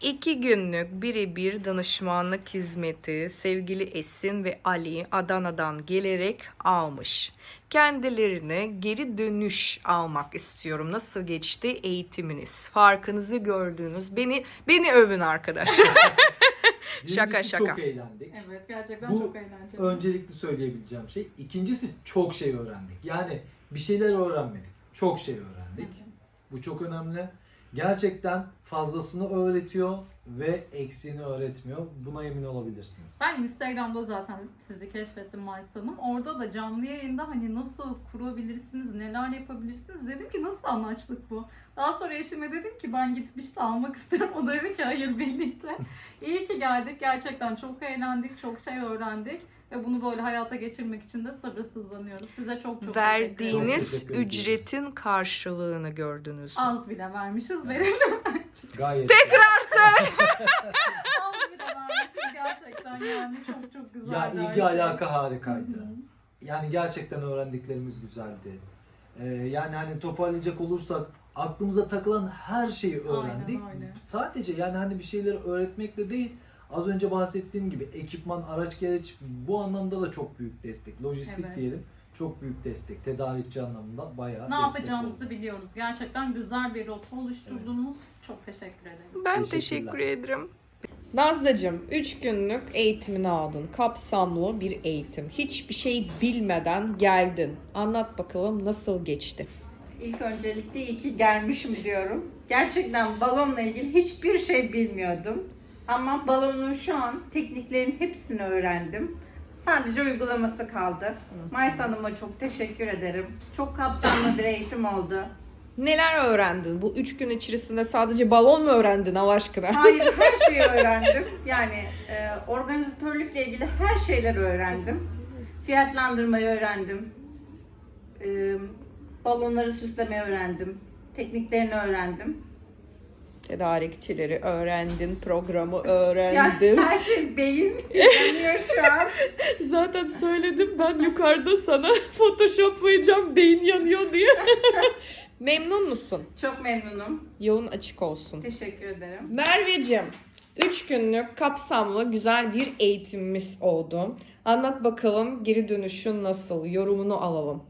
İki günlük birebir danışmanlık hizmeti sevgili Esin ve Ali Adana'dan gelerek almış. Kendilerine geri dönüş almak istiyorum. Nasıl geçti eğitiminiz? Farkınızı gördüğünüz. Beni beni övün arkadaşlar. Şaka, Birincisi şaka. çok eğlendik. Evet gerçekten Bu çok eğlenceli. Öncelikli söyleyebileceğim şey. İkincisi çok şey öğrendik. Yani bir şeyler öğrenmedik. Çok şey öğrendik. Bu çok önemli. Gerçekten fazlasını öğretiyor ve eksiğini öğretmiyor. Buna emin olabilirsiniz. Ben Instagram'da zaten sizi keşfettim Mayıs Hanım. Orada da canlı yayında hani nasıl kurabilirsiniz, neler yapabilirsiniz dedim ki nasıl anlaştık bu? Daha sonra eşime dedim ki ben gidip işte almak istiyorum. O da dedi ki hayır birlikte. İyi ki geldik. Gerçekten çok eğlendik, çok şey öğrendik. Ve bunu böyle hayata geçirmek için de sabırsızlanıyoruz. Size çok çok teşekkür ederim. Verdiğiniz teşekkür ediyoruz. ücretin karşılığını gördünüz mü? Az bile vermişiz. Verelim. Gayet Az bile vermişiz gerçekten yani. Çok çok güzel. Ya ilgi şey. alaka harikaydı. Yani gerçekten öğrendiklerimiz güzeldi. Ee, yani hani toparlayacak olursak aklımıza takılan her şeyi öğrendik. Aynen öyle. Sadece yani hani bir şeyleri öğretmekle değil az önce bahsettiğim gibi ekipman, araç gereç bu anlamda da çok büyük destek. Lojistik Evet. diyelim çok büyük destek. Tedarikçi anlamında bayağı Ne destek yapacağımızı oldu. biliyoruz. Gerçekten güzel bir rota oluşturdunuz. Çok teşekkür ederim. Ben Teşekkürler. teşekkür ederim. Nazlıcığım 3 günlük eğitimini aldın. Kapsamlı bir eğitim. Hiçbir şey bilmeden geldin. Anlat bakalım nasıl geçti? İlk öncelikle iyi ki gelmişim diyorum. Gerçekten balonla ilgili hiçbir şey bilmiyordum. Ama balonun şu an tekniklerin hepsini öğrendim. Sadece uygulaması kaldı. Mayıs Hanım'a çok teşekkür ederim. Çok kapsamlı bir eğitim oldu. Neler öğrendin? Bu 3 gün içerisinde sadece balon mu öğrendin Allah aşkına? Hayır her şeyi öğrendim. Yani e, organizatörlükle ilgili her şeyleri öğrendim. Fiyatlandırmayı öğrendim. E, balonları süslemeyi öğrendim. Tekniklerini öğrendim. Tedarikçileri öğrendin, programı öğrendin. her şey beyin yanıyor şu an. Zaten söyledim ben yukarıda sana photoshoplayacağım beyin yanıyor diye. Memnun musun? Çok memnunum. Yolun açık olsun. Teşekkür ederim. Merveciğim, 3 günlük kapsamlı güzel bir eğitimimiz oldu. Anlat bakalım geri dönüşün nasıl? Yorumunu alalım.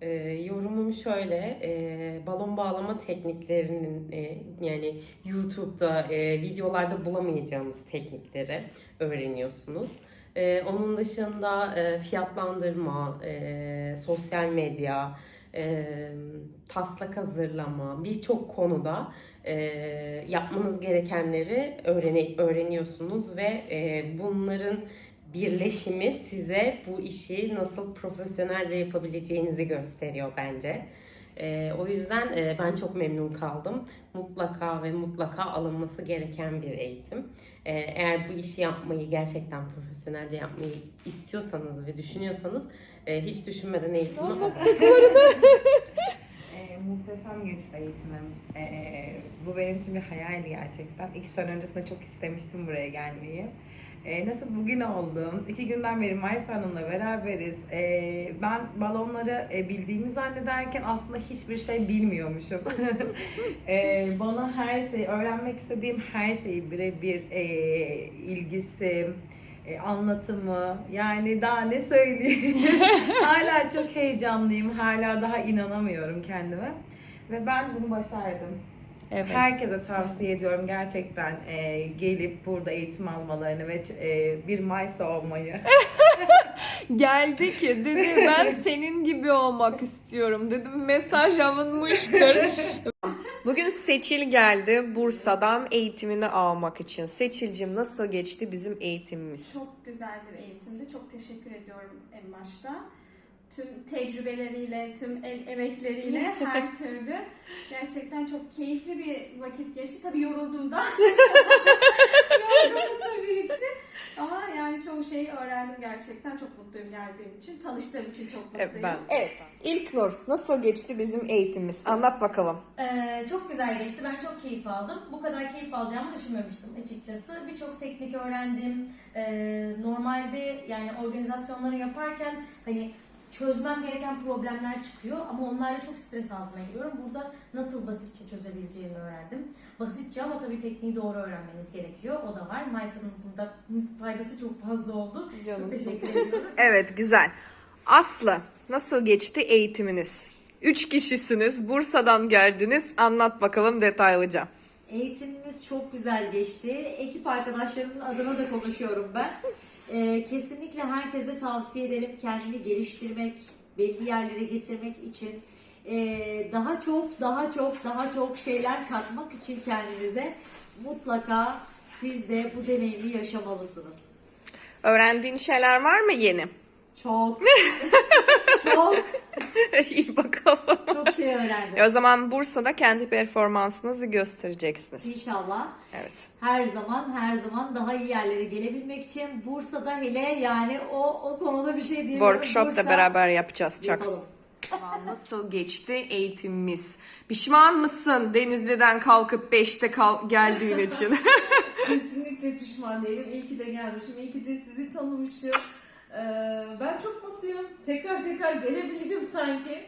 Ee, yorumum şöyle, e, balon bağlama tekniklerinin e, yani YouTube'da e, videolarda bulamayacağınız teknikleri öğreniyorsunuz. E, onun dışında e, fiyatlandırma, e, sosyal medya, e, taslak hazırlama birçok konuda e, yapmanız gerekenleri öğrene, öğreniyorsunuz ve e, bunların birleşimi size bu işi nasıl profesyonelce yapabileceğinizi gösteriyor bence. Ee, o yüzden e, ben çok memnun kaldım. Mutlaka ve mutlaka alınması gereken bir eğitim. Ee, eğer bu işi yapmayı gerçekten profesyonelce yapmayı istiyorsanız ve düşünüyorsanız e, hiç düşünmeden eğitimi alın. Ee, muhteşem geçti eğitimim. Ee, bu benim için bir hayaldi gerçekten. İki sene öncesinde çok istemiştim buraya gelmeyi. Ee, nasıl bugün oldum? İki günden beri Mayıs Hanım'la beraberiz. Ee, ben balonları e, bildiğimi zannederken aslında hiçbir şey bilmiyormuşum. Ee, bana her şeyi, öğrenmek istediğim her şeyi birebir e, ilgisi, e, anlatımı yani daha ne söyleyeyim. hala çok heyecanlıyım. Hala daha inanamıyorum kendime. Ve ben bunu başardım. Evet. Herkese tavsiye ediyorum gerçekten e, gelip burada eğitim almalarını ve e, bir Maysa olmayı. Geldi ki dedi ben senin gibi olmak istiyorum dedim mesaj alınmıştır. Bugün Seçil geldi Bursa'dan eğitimini almak için. Seçilcim nasıl geçti bizim eğitimimiz? Çok güzel bir eğitimdi. Çok teşekkür ediyorum en başta. Tüm tecrübeleriyle, tüm el emekleriyle her türlü. Gerçekten çok keyifli bir vakit geçti. Tabii yoruldum da. Yorgunluk da birlikte. Ama yani çoğu şeyi öğrendim gerçekten. Çok mutluyum geldiğim için. Tanıştığım için çok mutluyum. Evet. İlk Nur nasıl geçti bizim eğitimimiz? Anlat bakalım. Ee, çok güzel geçti. Ben çok keyif aldım. Bu kadar keyif alacağımı düşünmemiştim açıkçası. Birçok teknik öğrendim. Ee, normalde yani organizasyonları yaparken hani çözmem gereken problemler çıkıyor ama onlarla çok stres altına giriyorum. Burada nasıl basitçe çözebileceğimi öğrendim. Basitçe ama tabii tekniği doğru öğrenmeniz gerekiyor. O da var. Maysa'nın burada faydası çok fazla oldu. Çok Canımsın. teşekkür ediyorum. Evet güzel. Aslı nasıl geçti eğitiminiz? Üç kişisiniz. Bursa'dan geldiniz. Anlat bakalım detaylıca. Eğitimimiz çok güzel geçti. Ekip arkadaşlarımın adına da konuşuyorum ben. Ee, kesinlikle herkese tavsiye ederim kendini geliştirmek, belli yerlere getirmek için ee, daha çok, daha çok, daha çok şeyler katmak için kendinize mutlaka siz de bu deneyimi yaşamalısınız. Öğrendiğin şeyler var mı yeni? Çok, çok, İyi bakalım. çok şey öğrendim. E o zaman Bursa'da kendi performansınızı göstereceksiniz. İnşallah Evet. her zaman her zaman daha iyi yerlere gelebilmek için Bursa'da hele yani o o konuda bir şey diyemiyorum. Workshop da Bursa- beraber yapacağız Çak. Yapalım. Nasıl geçti eğitimimiz? Pişman mısın Denizli'den kalkıp 5'te kal geldiğin için? Kesinlikle pişman değilim. İyi ki de gelmişim. İyi ki de sizi tanımışım. Ee, ben çok mutluyum. Tekrar tekrar gelebilirim sanki.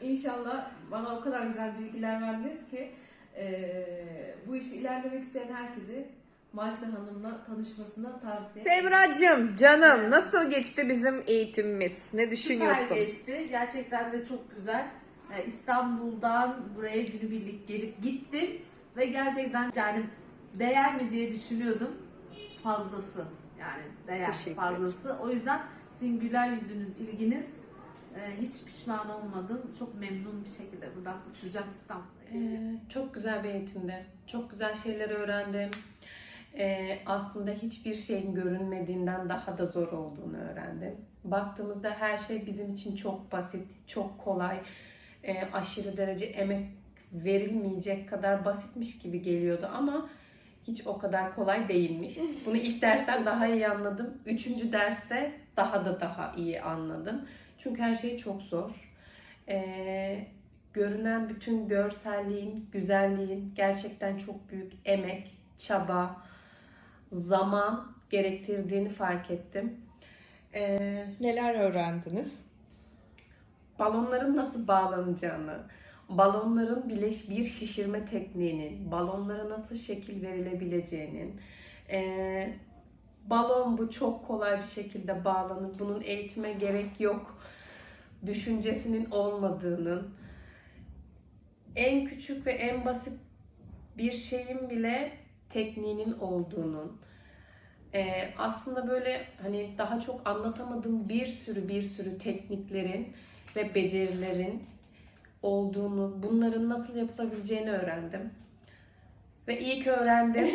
İnşallah bana o kadar güzel bilgiler verdiniz ki ee, bu işte ilerlemek isteyen herkese Maysa Hanım'la tanışmasını tavsiye ederim. Sevracığım canım nasıl geçti bizim eğitimimiz? Ne düşünüyorsun? Süper geçti. Gerçekten de çok güzel. Ee, İstanbul'dan buraya günübirlik gelip gittim ve gerçekten yani değer mi diye düşünüyordum. Fazlası yani değer Teşekkür fazlası. O yüzden sizin güler yüzünüz, ilginiz e, hiç pişman olmadım. Çok memnun bir şekilde buradan uçacağım İstanbul'a. Ee, çok güzel bir eğitimdi. Çok güzel şeyler öğrendim. Ee, aslında hiçbir şeyin görünmediğinden daha da zor olduğunu öğrendim. Baktığımızda her şey bizim için çok basit, çok kolay, e, aşırı derece emek verilmeyecek kadar basitmiş gibi geliyordu ama hiç o kadar kolay değilmiş. Bunu ilk dersten daha iyi anladım. Üçüncü derste daha da daha iyi anladım. Çünkü her şey çok zor. Ee, görünen bütün görselliğin, güzelliğin gerçekten çok büyük emek, çaba, zaman gerektirdiğini fark ettim. Ee, Neler öğrendiniz? balonların nasıl bağlanacağını, balonların bileş bir şişirme tekniğinin, balonlara nasıl şekil verilebileceğinin, ee, balon bu çok kolay bir şekilde bağlanır, bunun eğitime gerek yok düşüncesinin olmadığının, en küçük ve en basit bir şeyin bile tekniğinin olduğunun, ee, aslında böyle hani daha çok anlatamadığım bir sürü bir sürü tekniklerin ve becerilerin olduğunu, bunların nasıl yapılabileceğini öğrendim. Ve iyi ki öğrendim.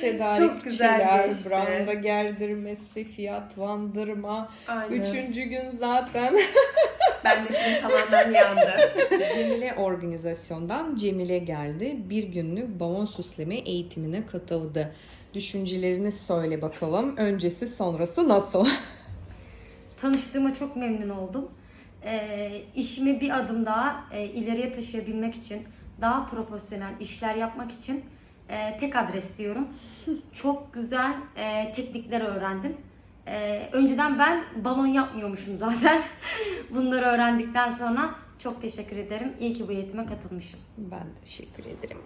Çok güzel geçti. branda gerdirmesi, fiyatlandırma. Aynen. Üçüncü gün zaten Ben de film tamamen yandı. Cemile organizasyondan Cemile geldi. Bir günlük balon süsleme eğitimine katıldı. Düşüncelerini söyle bakalım. Öncesi sonrası nasıl? Tanıştığıma çok memnun oldum. Ee, işimi bir adım daha e, ileriye taşıyabilmek için, daha profesyonel işler yapmak için e, tek adres diyorum. çok güzel e, teknikler öğrendim. E, önceden ben balon yapmıyormuşum zaten. Bunları öğrendikten sonra çok teşekkür ederim. İyi ki bu eğitime katılmışım. Ben teşekkür ederim.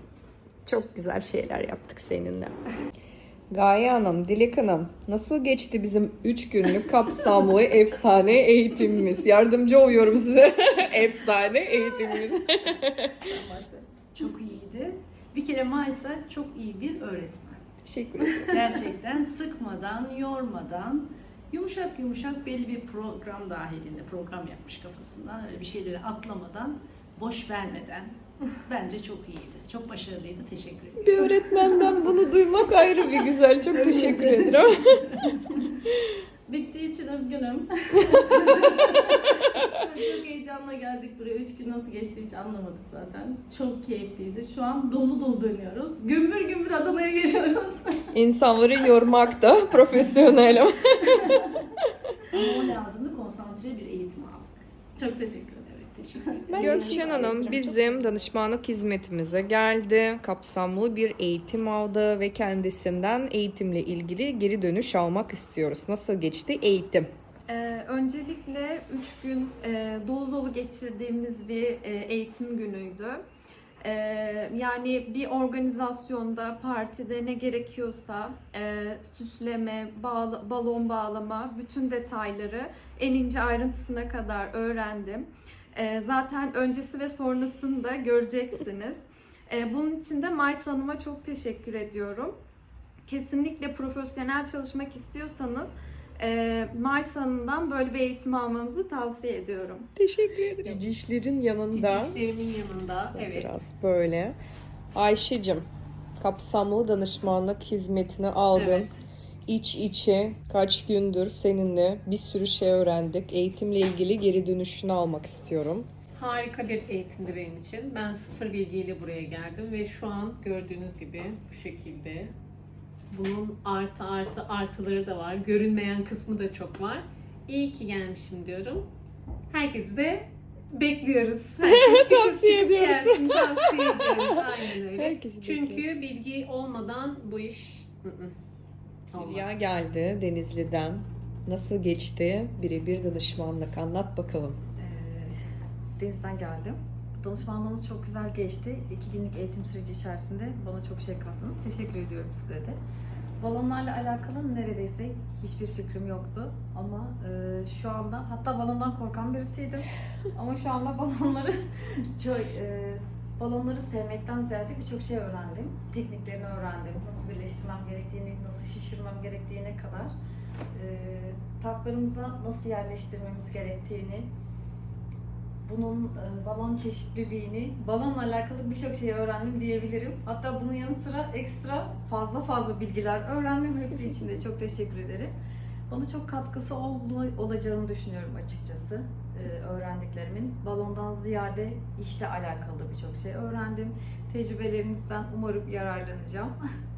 Çok güzel şeyler yaptık seninle. Gaye Hanım, Dilek Hanım, nasıl geçti bizim 3 günlük kapsamlı efsane eğitimimiz? Yardımcı oluyorum size. efsane eğitimimiz. Çok iyiydi. Bir kere Maysa çok iyi bir öğretmen. Teşekkür ederim. Gerçekten sıkmadan, yormadan, yumuşak yumuşak belli bir program dahilinde program yapmış kafasından. Öyle bir şeyleri atlamadan, boş vermeden. Bence çok iyiydi. Çok başarılıydı. Teşekkür ederim. Bir öğretmenden bunu duymak ayrı bir güzel. Çok teşekkür ederim. Bittiği için üzgünüm. çok heyecanla geldik buraya. Üç gün nasıl geçti hiç anlamadık zaten. Çok keyifliydi. Şu an dolu dolu dönüyoruz. Gümbür gümbür Adana'ya geliyoruz. İnsanları yormak da profesyonelim. Ama o lazımdı. Konsantre bir eğitim aldık. Çok teşekkür Görüşen Hanım bizim danışmanlık hizmetimize geldi. Kapsamlı bir eğitim aldı ve kendisinden eğitimle ilgili geri dönüş almak istiyoruz. Nasıl geçti eğitim? Ee, öncelikle 3 gün e, dolu dolu geçirdiğimiz bir e, eğitim günüydü. Ee, yani bir organizasyonda, partide ne gerekiyorsa e, süsleme, bağla- balon bağlama, bütün detayları en ince ayrıntısına kadar öğrendim. Ee, zaten öncesi ve sonrasını da göreceksiniz. Ee, bunun için de Maysa Hanım'a çok teşekkür ediyorum. Kesinlikle profesyonel çalışmak istiyorsanız e, Maysa Hanım'dan böyle bir eğitim almanızı tavsiye ediyorum. Teşekkür ederim. Cicişlerin yanında. Cicişlerimin yanında. Evet. Biraz böyle. Ayşe'cim kapsamlı danışmanlık hizmetini aldın. Evet. İç içe kaç gündür seninle bir sürü şey öğrendik. Eğitimle ilgili geri dönüşünü almak istiyorum. Harika bir eğitimdi benim için. Ben sıfır bilgiyle buraya geldim ve şu an gördüğünüz gibi bu şekilde. Bunun artı artı artıları da var. Görünmeyen kısmı da çok var. İyi ki gelmişim diyorum. Herkesi de bekliyoruz. Çıkıp Tavsiye çıkıp ediyoruz. gelsin. Tavsiye ediyoruz. Aynen öyle. Herkesi Çünkü bekliyoruz. bilgi olmadan bu iş ı-ı, olmaz. Hülya geldi Denizli'den. Nasıl geçti? Birebir danışmanlık anlat bakalım. Ee, Deniz'den geldim. Danışmanlığımız çok güzel geçti. İki günlük eğitim süreci içerisinde bana çok şey kattınız. Teşekkür ediyorum size de. Balonlarla alakalı neredeyse hiçbir fikrim yoktu. Ama e, şu anda hatta balondan korkan birisiydim. Ama şu anda balonları çok e, balonları sevmekten ziyade birçok şey öğrendim. Tekniklerini öğrendim. Nasıl birleştirmem gerektiğini, nasıl şişirmem gerektiğine kadar. E, taklarımıza nasıl yerleştirmemiz gerektiğini, bunun e, balon çeşitliliğini, balonla alakalı birçok şey öğrendim diyebilirim. Hatta bunun yanı sıra ekstra fazla fazla bilgiler öğrendim. Hepsi için de çok teşekkür ederim. Bana çok katkısı ol- olacağını düşünüyorum açıkçası e, öğrendiklerimin. Balondan ziyade işle alakalı birçok şey öğrendim. Tecrübelerinizden umarım yararlanacağım.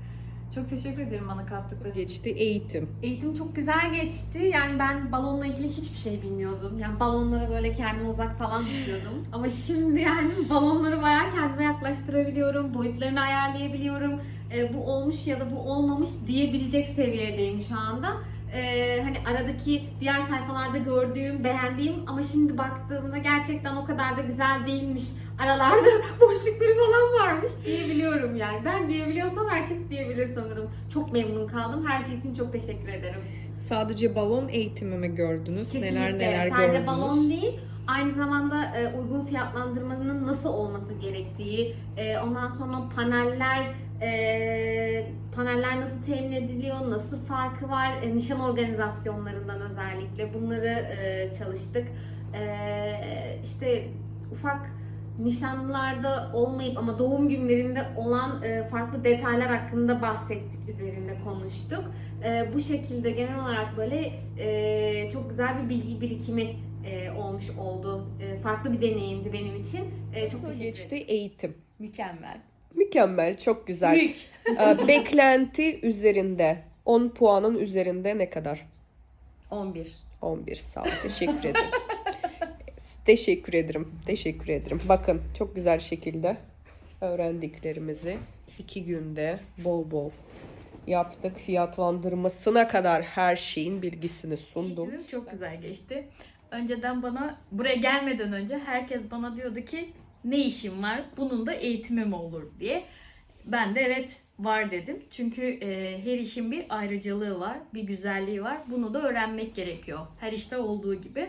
çok teşekkür ederim bana kattıkları. Geçti eğitim. Eğitim çok güzel geçti. Yani ben balonla ilgili hiçbir şey bilmiyordum. Yani balonlara böyle kendimi uzak falan tutuyordum. Ama şimdi yani balonları bayağı kendime yaklaştırabiliyorum. Boyutlarını ayarlayabiliyorum. Ee, bu olmuş ya da bu olmamış diyebilecek seviyedeyim şu anda. Ee, hani aradaki diğer sayfalarda gördüğüm, beğendiğim ama şimdi baktığımda gerçekten o kadar da güzel değilmiş. Aralarda boşlukları falan varmış diyebiliyorum yani. Ben diyebiliyorsam herkes diyebilir sanırım. Çok memnun kaldım. Her şey için çok teşekkür ederim. Sadece balon eğitimi mi gördünüz? Neler Kesinlikle. neler Sadece gördünüz? balon değil, aynı zamanda e, uygun fiyatlandırmanın nasıl olması gerektiği, e, ondan sonra paneller e, paneller nasıl temin ediliyor, nasıl farkı var, e, nişan organizasyonlarından özellikle bunları e, çalıştık. E, işte ufak nişanlarda olmayıp ama doğum günlerinde olan e, farklı detaylar hakkında bahsettik, üzerinde konuştuk. E, bu şekilde genel olarak böyle e, çok güzel bir bilgi birikimi e, olmuş oldu. E, farklı bir deneyimdi benim için. E, çok teşekkür Geçti ederim. eğitim. Mükemmel. Mükemmel, çok güzel. Mük. Ee, Beklenti üzerinde 10 puanın üzerinde ne kadar? 11. 11 sağ ol. Teşekkür ederim. Teşekkür ederim. Teşekkür ederim. Bakın çok güzel şekilde öğrendiklerimizi iki günde bol bol yaptık. Fiyatlandırmasına kadar her şeyin bilgisini sundum. Eğitimim çok güzel geçti. Önceden bana buraya gelmeden önce herkes bana diyordu ki ne işim var? Bunun da eğitimi mi olur diye. Ben de evet var dedim. Çünkü e, her işin bir ayrıcalığı var, bir güzelliği var. Bunu da öğrenmek gerekiyor. Her işte olduğu gibi.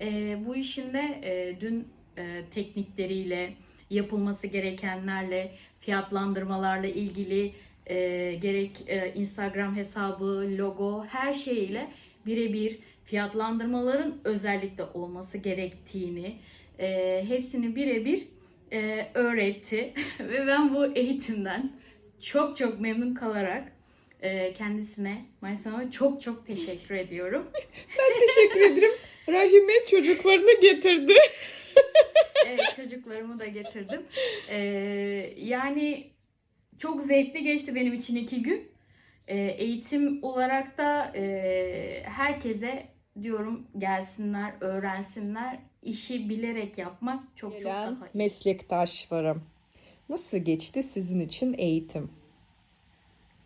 E, bu işin de e, dün e, teknikleriyle, yapılması gerekenlerle, fiyatlandırmalarla ilgili e, gerek e, Instagram hesabı, logo her şeyiyle birebir fiyatlandırmaların özellikle olması gerektiğini e, hepsini birebir e, öğretti ve ben bu eğitimden çok çok memnun kalarak e, kendisine Maysan'a çok çok teşekkür ediyorum. Teşekkür ederim. Rahime çocuklarını getirdi. Evet çocuklarımı da getirdim. E, yani çok zevkli geçti benim için iki gün. E, eğitim olarak da e, herkese diyorum gelsinler, öğrensinler. İşi bilerek yapmak çok çok Gelen daha iyi. meslektaşlarım. Nasıl geçti sizin için eğitim?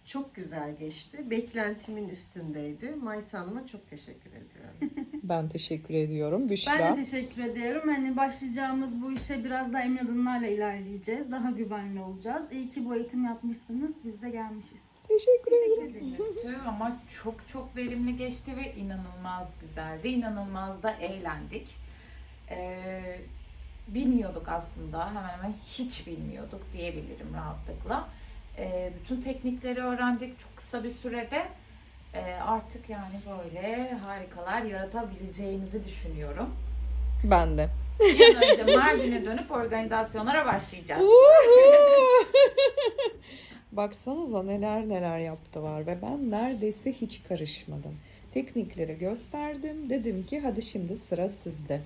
Çok güzel geçti. Beklentimin üstündeydi. Maysa Hanım'a çok teşekkür ediyorum. Ben teşekkür ediyorum. Büşra. Ben de teşekkür ediyorum. Hani başlayacağımız bu işe biraz daha emin adımlarla ilerleyeceğiz. Daha güvenli olacağız. İyi ki bu eğitim yapmışsınız. Biz de gelmişiz. Teşekkür ederim. ama çok çok verimli geçti ve inanılmaz güzeldi. İnanılmaz da eğlendik. Ee, bilmiyorduk aslında. Hemen hemen hiç bilmiyorduk diyebilirim rahatlıkla. Ee, bütün teknikleri öğrendik çok kısa bir sürede. Ee, artık yani böyle harikalar yaratabileceğimizi düşünüyorum. Ben de. Bir an önce Mardin'e dönüp organizasyonlara başlayacağız. Baksanıza neler neler yaptılar ve ben neredeyse hiç karışmadım. Teknikleri gösterdim. Dedim ki hadi şimdi sıra sizde.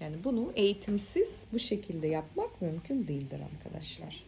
Yani bunu eğitimsiz bu şekilde yapmak mümkün değildir arkadaşlar.